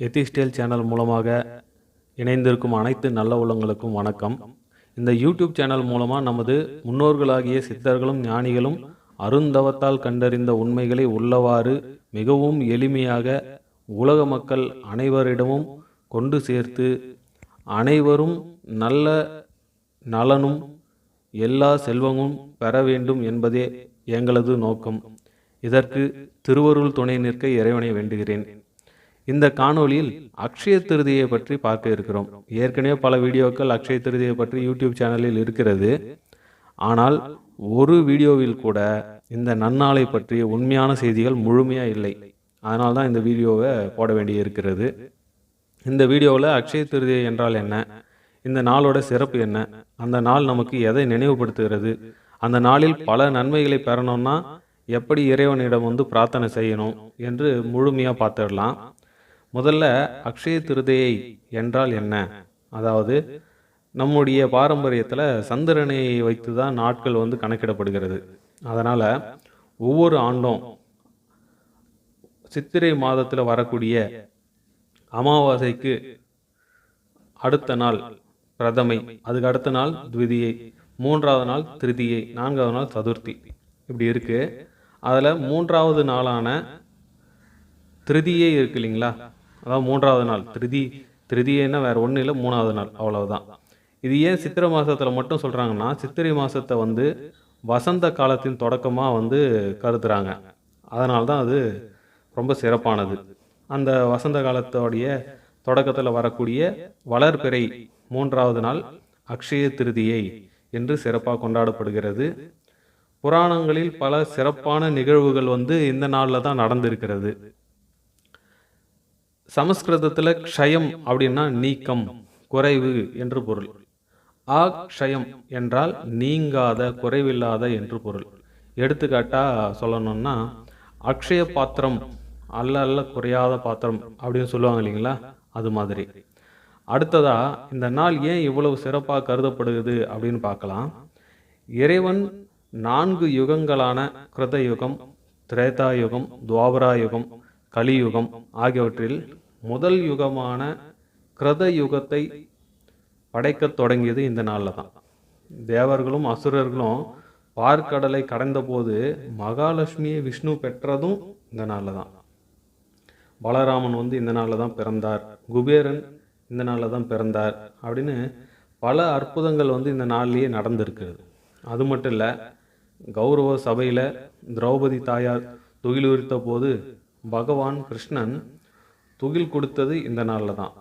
எத்திஸ்டேல் channel மூலமாக இணைந்திருக்கும் அனைத்து நல்ல உள்ளங்களுக்கும் வணக்கம். இந்த யூடியூப் சேனல் மூலமாக நமது முன்னோர்களாகிய சித்தர்களும் ஞானிகளும் அருந்தவத்தால் கண்டறிந்த உண்மைகளை உள்ளவாறு மிகவும் எளிமையாக உலக மக்கள் அனைவரிடமும் கொண்டு சேர்த்து அனைவரும் நல்ல நலனும் எல்லா செல்வமும் பெற வேண்டும் என்பதே எங்களது நோக்கம். இதற்கு திருவருள் துணை நிற்க இறைவனை வேண்டுகிறேன். இந்த காணொலியில் அக்ஷய திருதியை பற்றி பார்க்க இருக்கிறோம். ஏற்கனவே பல வீடியோக்கள் அக்ஷய திருதியை பற்றி யூடியூப் சேனலில் இருக்கிறது. ஆனால் ஒரு வீடியோவில் கூட இந்த நன்னாளை பற்றிய உண்மையான செய்திகள் முழுமையாக இல்லை. அதனால தான் இந்த வீடியோவை போட வேண்டிய இருக்கிறது இந்த வீடியோவில் அக்ஷய திருதியை என்றால் என்ன? இந்த நாளோட சிறப்பு என்ன? அந்த நாள் நமக்கு எதை நினைவுபடுத்துகிறது? அந்த நாளில் பல நன்மைகளை பெறணும்னா எப்படி இறைவனிடம் வந்து பிரார்த்தனை செய்யணும் என்று முழுமையாக பார்த்துடலாம். முதல்ல அக்ஷய திருதியை என்றால் என்ன? அதாவது நம்முடைய பாரம்பரியத்தில் சந்திரனை வைத்து தான் நாட்கள் வந்து கணக்கிடப்படுகிறது. அதனால் ஒவ்வொரு ஆண்டும் சித்திரை மாதத்தில் வரக்கூடிய அமாவாசைக்கு அடுத்த நாள் பிரதமை அதுக்கு அடுத்த நாள் த்விதியை மூன்றாவது நாள் திருதியை நான்காவது நாள் சதுர்த்தி. இப்படி இருக்கு. அதில் மூன்றாவது நாளான திருதியே இருக்கு இல்லைங்களா? அதாவது மூன்றாவது நாள். திருதி திருதியைன்னா வேற ஒன்றும் இல்லை மூணாவது நாள். அவ்வளவுதான். இது ஏன் சித்திரை மாதத்தில் மட்டும் சொல்கிறாங்கன்னா சித்திரை மாதத்தை வந்து வசந்த காலத்தின் தொடக்கமாக வந்து கருதுறாங்க. அதனால தான் அது ரொம்ப சிறப்பானது. அந்த வசந்த காலத்தோடைய தொடக்கத்தில் வரக்கூடிய வளர்பிறை மூன்றாவது நாள் அக்ஷய திருதியை என்று சிறப்பாக கொண்டாடப்படுகிறது. புராணங்களில் பல சிறப்பான நிகழ்வுகள் வந்து இந்த நாளில் தான் நடந்திருக்கிறது. சமஸ்கிருதத்தில் க்ஷயம் அப்படின்னா நீக்கம் குறைவு என்று பொருள். ஆ க்ஷயம் என்றால் நீங்காத குறைவில்லாத என்று பொருள். எடுத்துக்காட்டாக சொல்லணும்னா அக்ஷய பாத்திரம் அல்ல அல்ல குறையாத பாத்திரம் அப்படின்னு சொல்லுவாங்க இல்லைங்களா? அது மாதிரி. அடுத்ததா இந்த நாள் ஏன் இவ்வளவு சிறப்பாக கருதப்படுகிறது அப்படின்னு பார்க்கலாம். இறைவன் நான்கு யுகங்களான கிருத யுகம் திரேதா யுகம் துவாபரா யுகம் கலியுகம் ஆகியவற்றில் முதல் யுகமான கிருத யுகத்தை படைக்கத் தொடங்கியது இந்த நாளில் தான். தேவர்களும் அசுரர்களும் பார்க்கடலை கடந்தபோது மகாலட்சுமியை விஷ்ணு பெற்றதும் இந்த நாளில் தான். பலராமன் வந்து இந்த நாளில் தான் பிறந்தார். குபேரன் இந்த நாளில் தான் பிறந்தார் அப்படின்னு பல அற்புதங்கள் வந்து இந்த நாள்லேயே நடந்திருக்குது அது மட்டும் இல்லை கௌரவ சபையில் திரௌபதி தாயார் துகில் உரித்த போது பகவான் கிருஷ்ணன் துகில் கொடுத்தது இந்த நாளில் தான்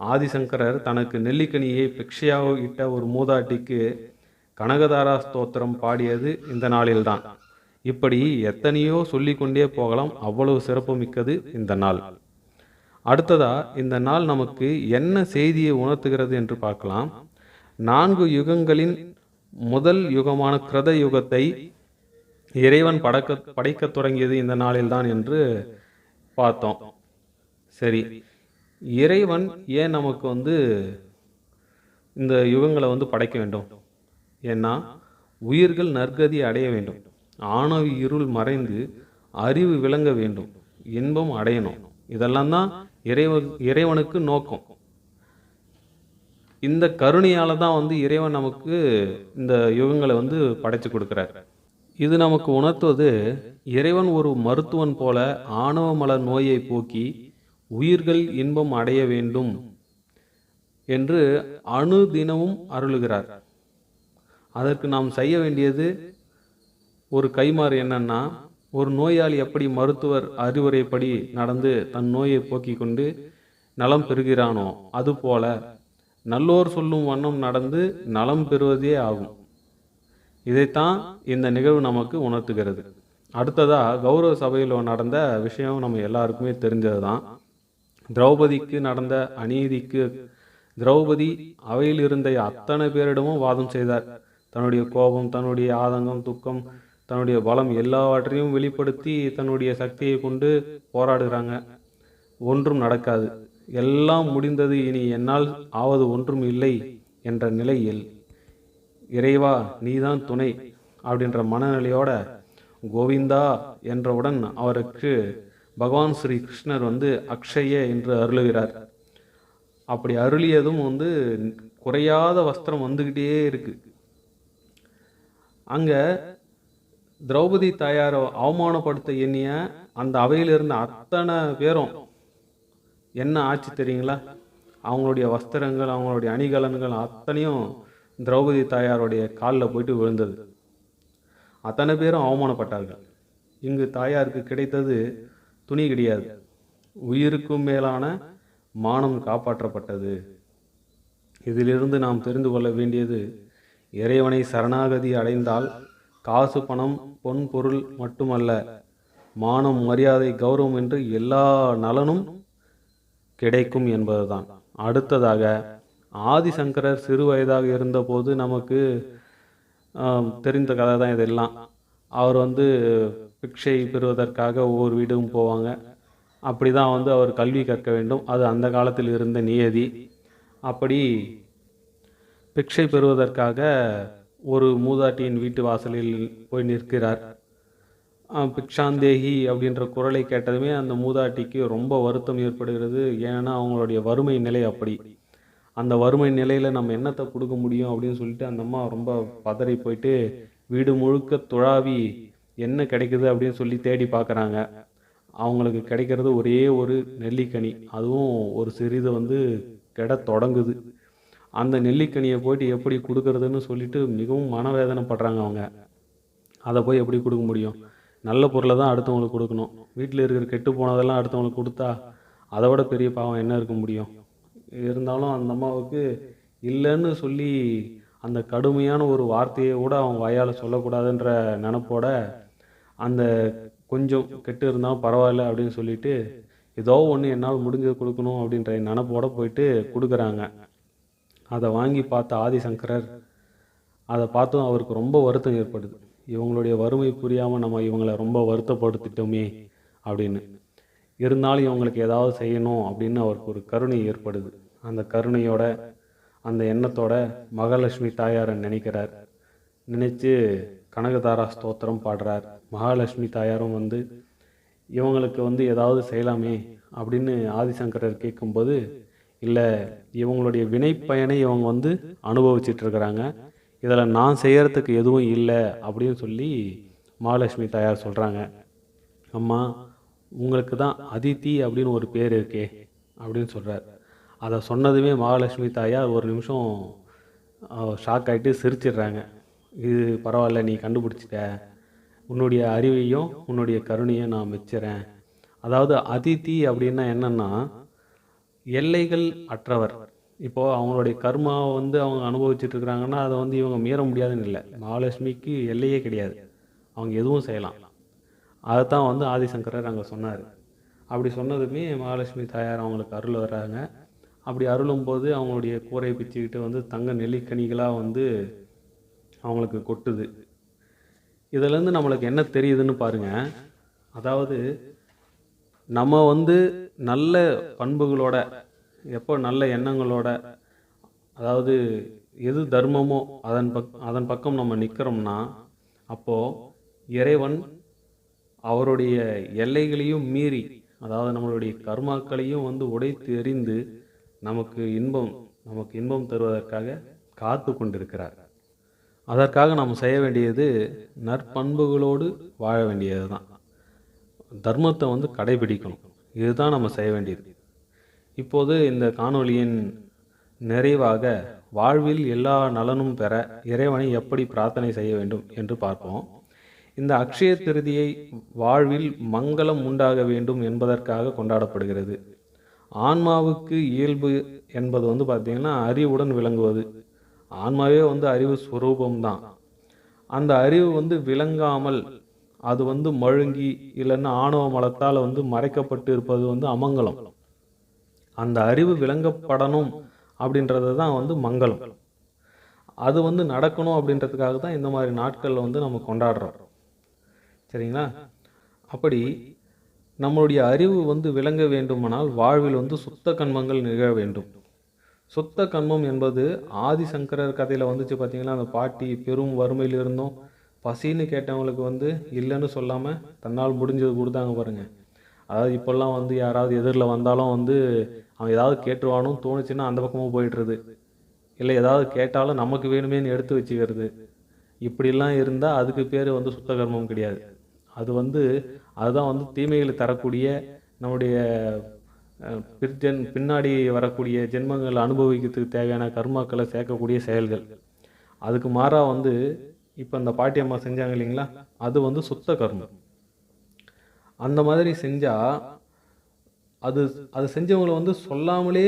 ஆதிசங்கரர் தனக்கு நெல்லிக்கனியை பிக்ஷையாக இட்ட ஒரு மூதாட்டிக்கு கனகதாரா ஸ்தோத்திரம் பாடியது இந்த நாளில்தான். இப்படி எத்தனையோ சொல்லிக்கொண்டே போகலாம் அவ்வளவு சிறப்பு மிக்கது இந்த நாள். அடுத்ததா இந்த நாள் நமக்கு என்ன செய்தியை உணர்த்துகிறது என்று பார்க்கலாம். நான்கு யுகங்களின் முதல் யுகமான கிருத யுகத்தை இறைவன் படக்க படைக்கத் தொடங்கியது இந்த நாளில்தான் என்று பார்த்தோம். சரி. இறைவன் ஏன் நமக்கு வந்து இந்த யுகங்களை வந்து படைக்க வேண்டும்? ஏன்னா உயிர்கள் நற்கதி அடைய வேண்டும். ஆணவ இருள் மறைந்து அறிவு விளங்க வேண்டும். இன்பம் அடையணும். இதெல்லாம் தான் இறைவன் இறைவனுக்கு நோக்கம். இந்த கருணையால் தான் வந்து இறைவன் நமக்கு இந்த யுகங்களை வந்து படைச்சு கொடுக்குறார். இது நமக்கு உணர்த்துவது இறைவன் ஒரு மருத்துவன் போல ஆணவ மலர் நோயை போக்கி உயிர்கள் இன்பம் அடைய வேண்டும் என்று அணு தினமும் அருளுகிறார். அதற்கு நாம் செய்ய வேண்டியது ஒரு கைமாறு என்னன்னா ஒரு நோயாளி எப்படி மருத்துவர் அறிவுரைப்படி நடந்து தன் நோயை போக்கிக் கொண்டு நலம் பெறுகிறானோ அதுபோல நல்லோர் சொல்லும் வண்ணம் நடந்து நலம் பெறுவதே ஆகும். இதைத்தான் இந்த நிகழ்வு நமக்கு உணர்த்துகிறது. அடுத்ததாக கௌரவ சபையில் நடந்த விஷயம் நம்ம எல்லாருக்குமே தெரிஞ்சது தான் திரௌபதிக்கு நடந்த அநீதிக்கு திரௌபதி அவையில் இருந்த அத்தனை பேரிடமும் வாதம் செய்தார். தன்னுடைய கோபம் தன்னுடைய ஆதங்கம் துக்கம் தன்னுடைய பலம் எல்லாவற்றையும் வெளிப்படுத்தி தன்னுடைய சக்தியை கொண்டு போராடுகிறாங்க. ஒன்றும் நடக்காது. எல்லாம் முடிந்தது இனி என்னால் ஆவது ஒன்றும் இல்லை என்ற நிலையில் இறைவா நீதான் துணை அப்படின்ற மனநிலையோட கோவிந்தா என்றவுடன் அவருக்கு பகவான் ஸ்ரீ கிருஷ்ணர் வந்து அக்ஷய என்று அருளுகிறார். அப்படி அருளியதும் வந்து குறையாத வஸ்திரம் வந்துக்கிட்டே இருக்கு. அங்கே திரௌபதி தாயாரை அவமானப்படுத்த எண்ணிய அந்த அவையில் இருந்த அத்தனை பேரும் என்ன ஆச்சு தெரியுங்களா? அவங்களுடைய வஸ்திரங்கள் அவங்களுடைய அணிகலன்கள் அத்தனையும் திரௌபதி தாயாருடைய காலில் போயிட்டு விழுந்தது. அத்தனை பேரும் அவமானப்பட்டார்கள். இங்கு தாயாருக்கு கிடைத்தது துணி கிடையாது. உயிருக்கும் மேலான மானம் காப்பாற்றப்பட்டது. இதிலிருந்து நாம் தெரிந்து கொள்ள வேண்டியது இறைவனை சரணாகதி அடைந்தால் காசு பணம் பொன் பொருள் மட்டுமல்ல மானம் மரியாதை கௌரவம் என்று எல்லா நலனும் கிடைக்கும் என்பதுதான். அடுத்ததாக ஆதிசங்கரர் சிறு வயதாக இருந்தபோது நமக்கு தெரிந்த கதை தான் இதெல்லாம். அவர் வந்து பிக்ஷை பெறுவதற்காக ஒவ்வொரு வீடும் போவாங்க. அப்படி தான் வந்து அவர் கல்வி கற்க வேண்டும். அது அந்த காலத்தில் இருந்த நியதி. அப்படி பிக்ஷை பெறுவதற்காக ஒரு மூதாட்டியின் வீட்டு வாசலில் போய் நிற்கிறார். பிக்ஷாந்தேகி அப்படின்ற குரலை கேட்டதுமே அந்த மூதாட்டிக்கு ரொம்ப வருத்தம் ஏற்படுகிறது. ஏன்னா அவங்களுடைய வறுமை நிலை அப்படி. அந்த வறுமை நிலையில் நம்ம என்னத்தை கொடுக்க முடியும் அப்படின்னு சொல்லிட்டு அந்த அம்மா ரொம்ப பதறி போயிட்டு வீடு முழுக்க துழாவி என்ன கிடைக்குது அப்படின்னு சொல்லி தேடி பார்க்குறாங்க. அவங்களுக்கு கிடைக்கிறது ஒரே ஒரு நெல்லிக்கனி. அதுவும் ஒரு சிறிது வந்து கெட தொடங்குது. அந்த நெல்லிக்கனியை போயிட்டு எப்படி கொடுக்கறதுன்னு சொல்லிட்டு மிகவும் மனவேதனைப்படுறாங்க அவங்க. அதை போய் எப்படி கொடுக்க முடியும்? நல்ல பொருளை தான் அடுத்தவங்களுக்கு கொடுக்கணும். வீட்டில் இருக்கிற கெட்டு போனதெல்லாம் அடுத்தவங்களுக்கு கொடுத்தா அதை விட பெரிய பாவம் என்ன இருக்க முடியும்? இருந்தாலும் அந்த அம்மாவுக்கு இல்லைன்னு சொல்லி அந்த கடுமையான ஒரு வார்த்தையை கூட அவங்க வாயால் சொல்லக்கூடாதுன்ற நினப்போட அந்த கொஞ்சம் கெட்டு இருந்தாலும் பரவாயில்ல அப்படின்னு சொல்லிட்டு ஏதோ ஒன்று என்னால் முடிஞ்சது கொடுக்கணும் அப்படின்ற நினப்போட போயிட்டு கொடுக்குறாங்க. அதை வாங்கி பார்த்த ஆதிசங்கரர் அதை பார்த்தும் அவருக்கு ரொம்ப வருத்தம் ஏற்படுது. இவங்களுடைய வறுமை புரியாமல் நம்ம இவங்களை ரொம்ப வருத்தப்படுத்திட்டோமே அப்படின்னு. இருந்தாலும் இவங்களுக்கு ஏதாவது செய்யணும் அப்படின்னு அவருக்கு ஒரு கருணை ஏற்படுது. அந்த கருணையோட அந்த எண்ணத்தோட மகாலட்சுமி தாயாரை நினைக்கிறார். நினைச்சு கனகதாரா ஸ்தோத்திரம் பாடுறார். மகாலட்சுமி தாயாரும் வந்து இவங்களுக்கு வந்து ஏதாவது செய்யலாமே? அப்படின்னு ஆதிசங்கரர் கேட்கும்போது இல்லை இவங்களுடைய வினைப்பயனை இவங்க வந்து அனுபவிச்சிட்டு இருக்கிறாங்க. இதில் நான் செய்கிறதுக்கு எதுவும் இல்லை அப்படின்னு சொல்லி மகாலட்சுமி தாயார் சொல்கிறாங்க அம்மா உங்களுக்கு தான் அதித்தி அப்படின்னு ஒரு பேர் இருக்கே அப்படின்னு சொல்கிறார் அதை சொன்னதுமே மகாலட்சுமி தாயார் ஒரு நிமிஷம் ஷாக் ஆகிட்டு சிரிச்சிடுறாங்க. இது பரவாயில்ல நீ கண்டுபிடிச்சிட்ட. உன்னுடைய அறிவையும் உன்னுடைய கருணையும் நான் மெச்சுறேன் அதாவது அதித்தி அப்படின்னா என்னென்னா எல்லைகள் அற்றவர். இப்போது அவங்களுடைய கர்மாவை வந்து அவங்க அனுபவிச்சுட்டு இருக்கிறாங்கன்னா அதை வந்து இவங்க மீற முடியாதுன்னு இல்லை. மகாலட்சுமிக்கு எல்லையே கிடையாது. அவங்க எதுவும் செய்யலாம். அதைத்தான் வந்து ஆதிசங்கரர் அங்கே சொன்னார். அப்படி சொன்னதுமே மகாலட்சுமி தாயார் அவங்களுக்கு அருள் வர்றாங்க. அப்படி அருளும்போது அவங்களுடைய கூரை பிச்சுக்கிட்டு வந்து தங்க நெல்லிக்கனிகளாக வந்து அவங்களுக்கு கொட்டுது. இதுலேருந்து நம்மளுக்கு என்ன தெரியுதுன்னு பாருங்க. அதாவது நம்ம வந்து நல்ல பண்புகளோட எப்போ நல்ல எண்ணங்களோட அதாவது எது தர்மமோ அதன் பக் அதன் பக்கம் நம்ம நிற்கிறோம்னா அப்போது இறைவன் அவருடைய எல்லைகளையும் மீறி அதாவது நம்மளுடைய கர்மாக்களையும் வந்து உடைத்து எறிந்து நமக்கு இன்பம் நமக்கு இன்பம் தருவதற்காக காத்து கொண்டிருக்கிறார். அதற்காக நாம் செய்ய வேண்டியது நற்பண்புகளோடு வாழ வேண்டியது தான் தர்மத்தை வந்து கடைபிடிக்கணும். இதுதான் நம்ம செய்ய வேண்டியது. இப்போது இந்த காணொளியின் நிறைவாக வாழ்வில் எல்லா நலனும் பெற இறைவனை எப்படி பிரார்த்தனை செய்ய வேண்டும் என்று பார்ப்போம். இந்த அக்ஷய திருதியை வாழ்வில் மங்களம் உண்டாக வேண்டும் என்பதற்காக கொண்டாடப்படுகிறது. ஆன்மாவுக்கு இயல்பு என்பது வந்து பார்த்திங்கன்னா அறிவுடன் விளங்குவது. ஆன்மாவே வந்து அறிவு ஸ்வரூபம்தான். அந்த அறிவு வந்து விளங்காமல் அது வந்து மழுங்கி இல்லைன்னா ஆணவ மலத்தால் வந்து மறைக்கப்பட்டு இருப்பது வந்து அமங்கலம். அந்த அறிவு விளங்கப்படணும் அப்படின்றது தான் வந்து மங்களம். அது வந்து நடக்கணும் அப்படின்றதுக்காக தான் இந்த மாதிரி நாட்களில் வந்து நம்ம கொண்டாடுறோம். சரிங்களா? அப்படி நம்மளுடைய அறிவு வந்து விளங்க வேண்டுமானால் வாழ்வில் வந்து சுத்த கண்மங்கள் நிகழ வேண்டும். சுத்த கண்மம் என்பது ஆதிசங்கரர் கதையில் வந்துச்சு பார்த்தீங்களா அந்த பாட்டி பெரும் வறுமையில் இருந்தும். பசின்னு கேட்டவங்களுக்கு வந்து இல்லைன்னு சொல்லாமல் தன்னால் முடிஞ்சது கொடுத்தாங்க பாருங்கள் அதாவது இப்போல்லாம் வந்து யாராவது எதிரில் வந்தாலும் வந்து அவன் ஏதாவது கேட்டுருவானும் தோணுச்சுன்னா அந்த பக்கமும் போயிட்டுருது இல்லை ஏதாவது கேட்டாலும் நமக்கு வேணுமேன்னு எடுத்து வச்சுக்கிறது. இப்படிலாம் இருந்தால் அதுக்கு பேர் வந்து சுத்த கர்மம் கிடையாது. அது வந்து அதுதான் வந்து தீமைகளை தரக்கூடிய நம்முடைய அஹ், பிற்ஜென் பின்னாடி வரக்கூடிய ஜென்மங்களை அனுபவிக்கிறதுக்கு தேவையான கர்மாக்களை சேர்க்கக்கூடிய செயல்கள். அதுக்கு மாறாக வந்து இப்போ இந்த பாட்டி அம்மா செஞ்சாங்க இல்லைங்களா? அது வந்து சுத்த கர்மம். அந்த மாதிரி செஞ்சால் அது அது செஞ்சவங்களை வந்து சொல்லாமலே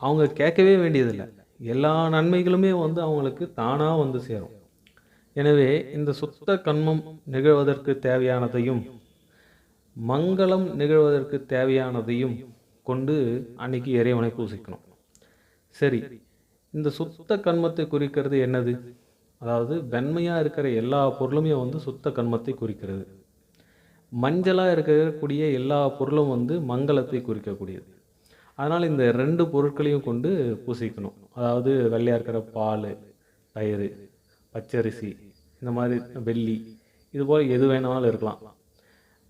அவங்க கேட்கவே வேண்டியதில்லை. எல்லா நன்மைகளுமே வந்து அவங்களுக்கு தானாக வந்து சேரும். எனவே இந்த சுத்த கண்மம் நிகழ்வதற்கு தேவையானதையும் மங்களம் நிகழ்வதற்கு தேவையானதையும் கொண்டு அன்னைக்கு இறைவனை பூசிக்கணும். சரி இந்த சுத்த கண்மத்தை குறிக்கிறது என்னது? அதாவது வெண்மையாக இருக்கிற எல்லா பொருளுமே வந்து சுத்த கண்மத்தை குறிக்கிறது. மஞ்சளாக இருக்கக்கூடிய எல்லா பொருளும் வந்து மங்களத்தை குறிக்கக்கூடியது. அதனால் இந்த ரெண்டு பொருட்களையும் கொண்டு பூசிக்கணும். அதாவது வெள்ளையாக இருக்கிற பால் தயிர் பச்சரிசி இந்த மாதிரி வெள்ளி இதுபோல் எது வேணாலும் இருக்கலாம்.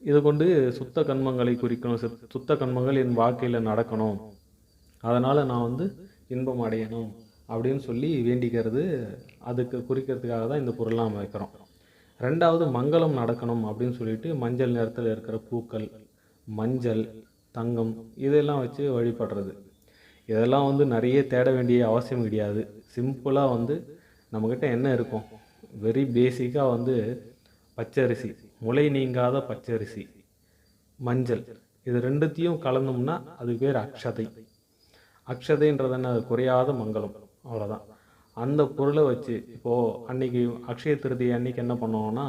இது கொண்டு சுத்த கண்மங்களை குறிக்கணும். சுத்த கண்மங்கள் என் வாழ்க்கையில் நடக்கணும். அதனால் நான் வந்து இன்பம் அடையணும் அப்படின்னு சொல்லி வேண்டிக்கிறது அதுக்கு குறிக்கிறதுக்காக தான் இந்த பொருள்லாம் நம்ம வைக்கிறோம். ரெண்டாவது மங்களம் நடக்கணும் அப்படின்னு சொல்லிட்டு மஞ்சள் நிறத்தில் இருக்கிற பூக்கள் மஞ்சள் தங்கம் இதெல்லாம் வச்சு வழிபடுறது. இதெல்லாம் வந்து நிறைய தேட வேண்டிய அவசியம் கிடையாது. சிம்பிளாக வந்து நம்மக்கிட்ட என்ன இருக்கும்? வெரி பேசிக்காக வந்து பச்சரிசி முளை நீங்காத பச்சரிசி மஞ்சள். இது ரெண்டுத்தையும் கலந்தோம்னா அது பேர் அக்ஷதை. அக்ஷதைன்றது என்ன? அது குறையாத மங்களம் அவ்வளோதான் அந்த பொருளை வச்சு இப்போது அன்னைக்கு அக்ஷய திருதி அன்னைக்கு என்ன பண்ணுவோம்னா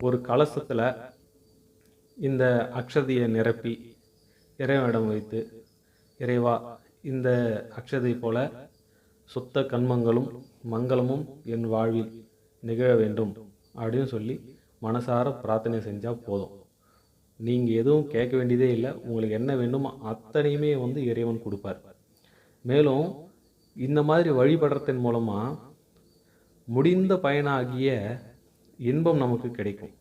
ஒரு கலசத்தில் இந்த அக்ஷதையை நிரப்பி இறைவனிடம் வைத்து இறைவா இந்த அக்ஷதை போல சுத்த கண்மங்களும் மங்களமும் என் வாழ்வில் நிகழ வேண்டும் அப்படின்னு சொல்லி மனசார பிரார்த்தனை செஞ்சால் போதும். நீங்கள் எதுவும் கேட்க வேண்டியதே இல்லை. உங்களுக்கு என்ன வேண்டுமோ அத்தனையுமே வந்து இறைவன் கொடுப்பார். மேலும் இந்த மாதிரி வழிபடுறதன் மூலமாக முடிந்த பயனாகிய இன்பம் நமக்கு கிடைக்கும்.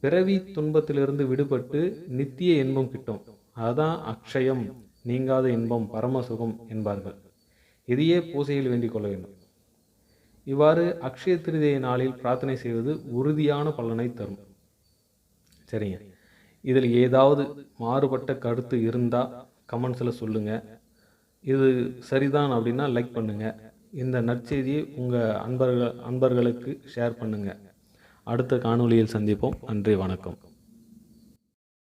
பிறவி துன்பத்திலிருந்து விடுபட்டு நித்திய இன்பம் கிட்டும். அதுதான் அக்ஷயம் நீங்காத இன்பம் பரமசுகம் என்பார்கள். இதையே பூசையில் வேண்டிக் கொள்ள வேண்டும். இவ்வாறு அக்ஷய திருதியை நாளில் பிரார்த்தனை செய்வது உறுதியான பலனை தரும். சரிங்க. இதில் ஏதாவது மாறுபட்ட கருத்து இருந்தால் கமெண்ட்ஸில் சொல்லுங்கள் இது சரிதான் அப்படின்னா லைக் பண்ணுங்கள் இந்த நற்செய்தியை உங்கள் அன்பர்கள் அன்பர்களுக்கு ஷேர் பண்ணுங்கள் அடுத்த காணொளியில் சந்திப்போம். நன்றி வணக்கம்.